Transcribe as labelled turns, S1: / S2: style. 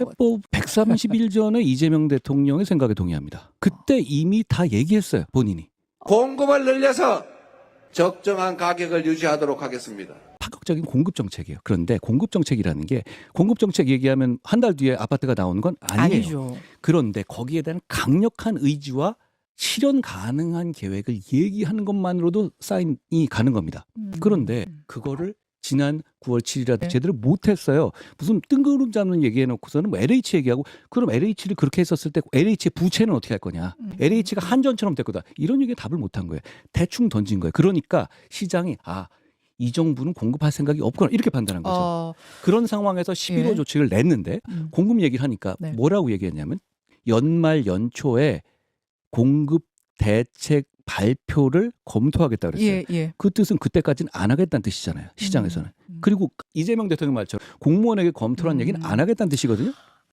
S1: 해법 130일 전에 이재명 대통령의 생각에 동의합니다. 그때 이미 다 얘기했어요, 본인이.
S2: 공급을 늘려서 적정한 가격을 유지하도록 하겠습니다.
S1: 파격적인 공급 정책이에요. 그런데 공급 정책이라는 게 공급 정책 얘기하면 한 달 뒤에 아파트가 나오는 건 아니에요.
S3: 아니죠.
S1: 그런데 거기에 대한 강력한 의지와 실현 가능한 계획을 얘기하는 것만으로도 사인이 가는 겁니다.
S3: 음.
S1: 그런데 그거를 지난 9월 7일에
S3: 네.
S1: 제대로 못했어요. 무슨 뜬구름 잡는 얘기해놓고서는 뭐 LH 얘기하고 그럼 LH를 그렇게 했었을 때 LH의 부채는 어떻게 할 거냐?
S3: 음.
S1: LH가 한전처럼 될 거다. 이런 얘기에 답을 못 한 거예요. 대충 던진 거예요. 그러니까 시장이 아. 이 정부는 공급할 생각이 없구나 이렇게 판단한 거죠.
S3: 어,
S1: 그런 상황에서 11호
S3: 예.
S1: 조치를 냈는데
S3: 음.
S1: 공급 얘기를 하니까
S3: 네.
S1: 뭐라고 얘기했냐면 연말 연초에 공급 대책 발표를 검토하겠다 그랬어요.
S3: 예, 예.
S1: 그 뜻은 그때까지는 안 하겠다는 뜻이잖아요. 시장에서는.
S3: 음.
S1: 그리고 이재명 대통령 말처럼 공무원에게 검토란
S3: 음.
S1: 얘기는 안 하겠다는 뜻이거든요.